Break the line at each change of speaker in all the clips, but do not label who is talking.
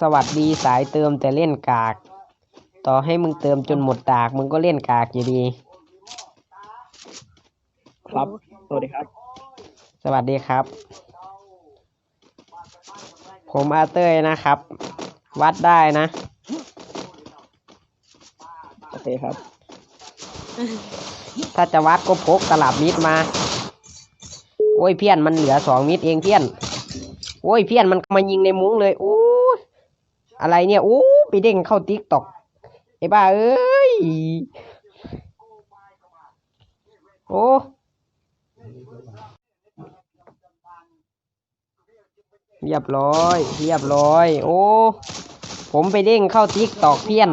สวัสดีสายเติมแต่เล่นกาก ต่อให้มึงเติมจนหมดดาก มึงก็เล่นกากอยู่ดี
ครับ สวัสดีครับ
สวัสดีครับ ผมอาเต้ยนะครับ วัดได้นะ
โอเคครับ
ถ้าจะวัดก็พกตลับมิดมา โอ้ยเพี้ยนมันเหลือสองมิดเองเพี้ยน โอ้ยเพี้ยนมันมายิงในมุ้งเลยโอ้ย อะไรเนี่ยโอ้ไปเด้งเข้าติ๊กตอกไอ้บ้าเอ้ย โอ้เรียบร้อย เรียบร้อย โอ้ ผมไปเด้งเข้าติ๊กตอกเพี้ยน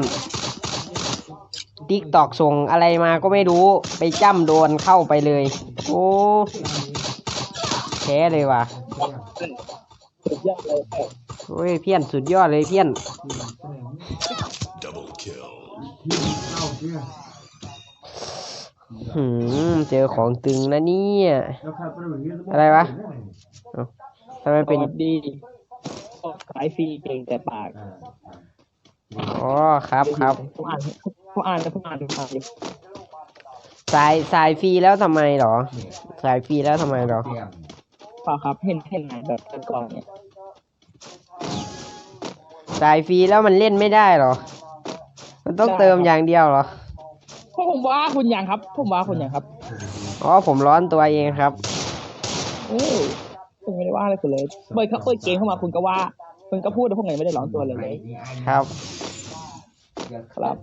ติ๊กตอกส่งอะไรมาก็ไม่รู้ ไปจ้ำโดนเข้าไปเลย โอ้แพ้เลยว่ะ
สุดยอดเลยครับ
โอ้ยเพี้ยนสุดยอดเลยเพี้ยนหืมเจอของตึงนะเนี่ย อะไรวะทำไม
เป็
เป็นน
ดีขายฟรีเก่งแต่ปาก
อ๋อครับครับ
ผมอ่านผมอ่านแล้วผมอ่านผมอ่านอยู่
สายสายฟรีแล้วทำไมเหรอ สายฟรีแล้วทำไมเหรอ
เปล่าครับเห็นเห็นงานแบบกันก่อนเนี่ย
สายฟรีแล้วมันเล่นไม่ได้เหรอ มันต้องเติมอย่างเดียวเหรอ
พวกผมว่าคุณยังครับผมว่าคุณยังครับ
อ๋อผมร้อนตัวเองครับ
โอ้ยผมไม่ได้ว่าอะไรคุณเลยเปิดเขาเปิดเกมเข้ามาคุณก็ว่าคุณก็พูดแต่พวกไหนไม่ได้ร้อนตัวเลยเลย
ครับ
ครับ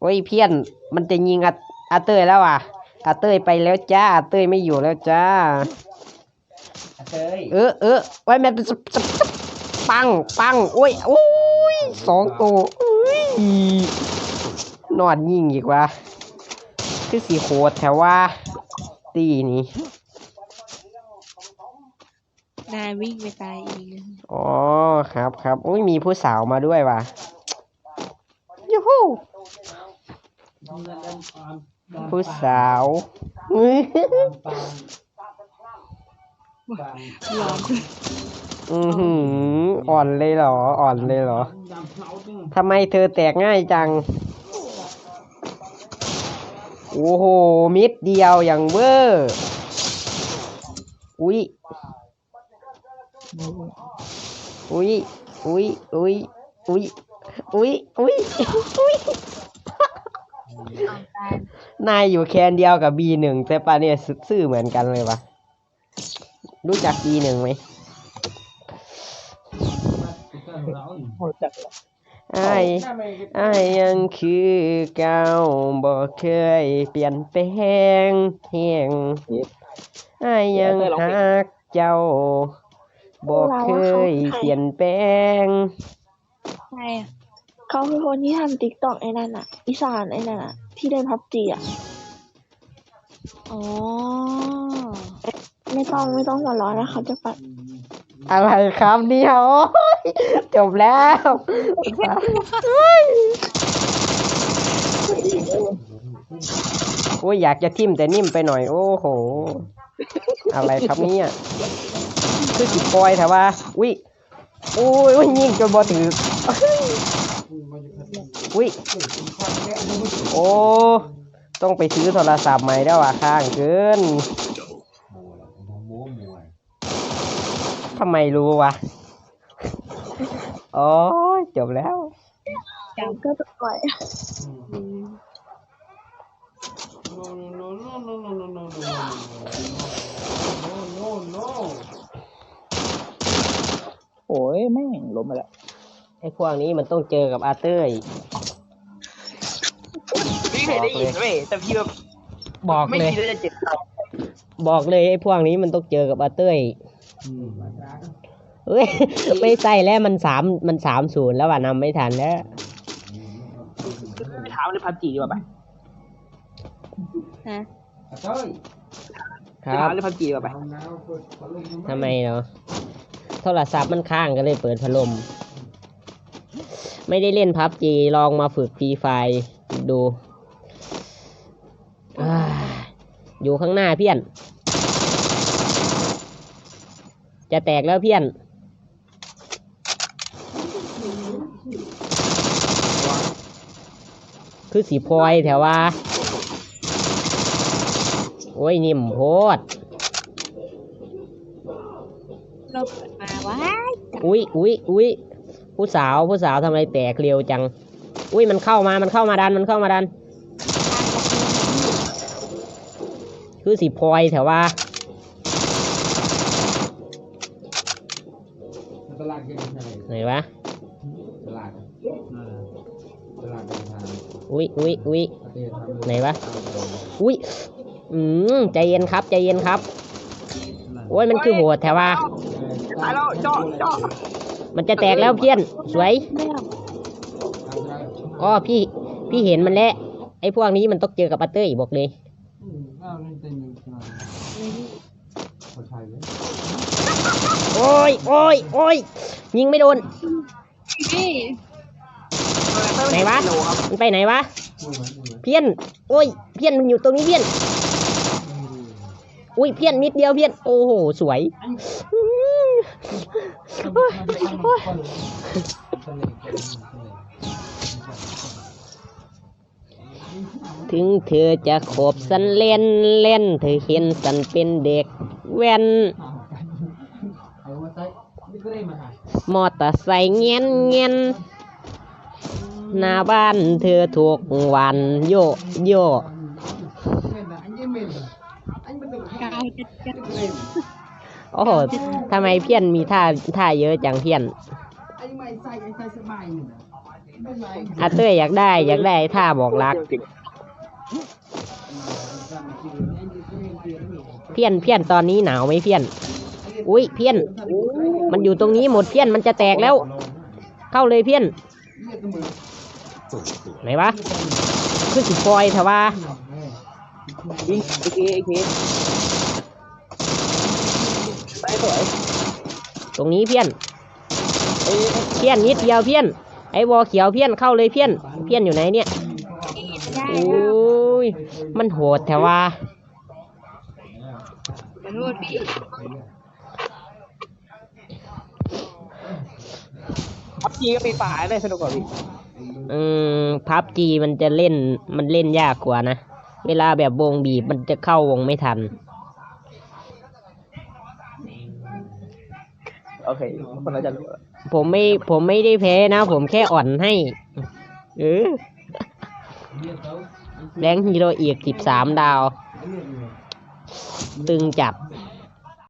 โอ้ยเพี้ยนมันจะยิงอาอาเต้ยแล้วอะอาเต้ยไปแล้วจ้าอาเต้ยไม่อยู่แล้วจ้าเออเออไว้แม่นสสส ปังปังโอ้ยโอ้ยสองตัวอุ้ยนอนยิงอีกว่าคือสีโคตรแถวว่าตีนี้
นายวิ่งไปตายเอง
อ๋อครับครับอุ้ยมีผู้สาวมาด้วยว่ะยูฮูผู้สาวอุ๊ย
ร้อน
อือหืออ่อนเลยเหรอ อ่อนเลยเหรอทำไมเธอแตกง่ายจัง โอ้โห มิดเดียวอย่างเวอร์อุ้ยอุ้ยอุ้ยอุ้ยอุ้ยอุ้ยอุ้ยอุ้ย
เอาตาย
นายอยู่แคนเดียวกับบีหนึ่งแต่ปะเนี่ยซื่อเหมือนกันเลยวะรู้จักบีหนึ่งไหม
โหดจัดเลย
ไอ้ไอ้ายยังคือเก่าบ่เคยเปลี่ยนแปลงแหงไอ้ายยังฮักเจ้าบ่เคยเปลี่ยนแปลง
ใช่อะ
เขาคือคนที่ทำติ๊กต็อกไอ้นั่นอะอีสานไอ้นั่นอะที่เล่นพับจีอะ
อ๋อ
ไม่ต้องไม่ต้องหัวเร้อนนะคะจะปัด
อะไรครับเนี่ยโอ้ยจบแล้วโอ้ยอยากจะทิ่มแต่นิ่มไปหน่อย โอ้โห อะไรครับเนี่ยคือจิบปล่อยแต่ว่าอุ้ยอุ้ยอุ้ยยิงจนบอถืออุ้ยโอ้ต้องไปซื้อโทรศัพท์ใหม่แล้วอะข้างเกิน ทำไมรู้วะโอ้ยจบแล้ว
ก็จะปล่อย
อืม
โอ้ยแม่งล้มไปแล้ว
ไอ้พวกนี้มันต้องเจอกับอาเต้ย
พี่เคยได้ยินเว้ยแต่พี่แบบ
บอก
ไม่
เลย
คิดว่าจะเจ็บเข่า
บอกเลยไอ้พวกนี้มันต้องเจอกับอาเต้ย เฮ้ยไม่ใส่แล้วมันสามมันสามศูนย์แล้วว่ะนำไม่ทันแล้ว
ไปถามในพับจีดีกว่าไป
ฮะ
ค
ไป
รั
ถาม
บ
ในพับจีดีกว่าไป
ทำไมเนาะโทรศัพท์มันค้างก็เลยเปิดพัดลม ไม่ได้เล่นพับจีลองมาฝึกฟรีไฟดูอ่าอยู่ข้างหน้าเพี้ยน จะแตกแล้วเพี้ยนคือสีพลอยแถวว่า โอ้ย นิ่มโพด
เราเปิดมาว้าย
อุ้ยอุ้ยอุ้ยผู้สาวผู้สาวทำอะไรแตกเร็วจัง อุ้ยมันเข้ามามันเข้ามาดันมันเข้ามาดัน คือสีพลอยแถวว่า
ตลาดกินไทย
ไหนวะ
ตลาดตลาดกินไทย
อุ้ยอุ้ยอุ้ย
ประเทศทำ
ไหนวะ อุ้ยอืมใจเย็นครับใจเย็นครับ โอ้ยมันคือโหดแถวว่า
ตายแล้วเจาะเจาะ
มันจะแตกแล้วเพี้ยน สวย
ไม่เอา
อ๋อพี่พี่เห็นมันแล้วไอ้พวกนี้มันต้องเจอกับปัตเตอร์อีกบอกเลย โอ้ยโอ้ยโอ้ยยิงไม่โดน
นี่
ไหนวะ
โลครับ
มันไปไหนวะ
พูดไหมพูดไหม
เพี้ยน โอ้ย เพี้ยนมันอยู่ตรงนี้เพี้ยน อุ้ย เพี้ยนนิดเดียวเพี้ยน โอ้โห สวยอืมโอ้ยโอ้ยถึงเธอจะขบสันเล่นเล่น เธอเห็นสันเป็นเด็กแว่น
เอามาใส่นี่ก็ได้ มาหาม
อเตอร์ไซค์เงียนเงียนหน้าบ้านเธอถูกวันโยโย
เม่นนะอันนี้เม่นอันนี้มันต้อง
กายจะจะ
เล่น
โอ้โหทำไมเพี้ยนมีท่าท่าเยอะจังเพี้ยน
อันนี้ไม่ใส่ไอ้ใส่สบายนี่นะไม่ไหว
อาเต้ยอยากได้ อยากได้ท่าบอกรัก เพี้ยนเพี้ยนตอนนี้หนาวไหมเพี้ยน อุ้ยเพี้ยน มันอยู่ตรงนี้หมดเพี้ยนมันจะแตกแล้ว เข้าเลยเพี้ยนไหนวะคือสิฟอยเถอะว่า
ยิงไอเคไอเคไปสวย
ตรงนี้เพี้ยน
เอ้ย
เพี้ยนนิดเดียวเพี้ยน ไอ้วอเขียวเพี้ยนเข้าเลยเพี้ยน เพี้ยนอยู่ไหนเนี่ย
ได้
โอ้ยมันโหดแต่ว่า
ขอโทษพี่
พับ จีก็ปีป่าได้สนุกกว่าพี่
อืมพับจีมันจะเล่นมันเล่นยากกว่านะ เวลาแบบวงบีบมันจะเข้าวงไม่ทัน
โอเคคนละจะรู้
ผมไม่ผมไม่ได้แพ้นะ ผมแค่อ่อนให้เออแรงฮีโร่อีกสิบสามดาว ตึงจัด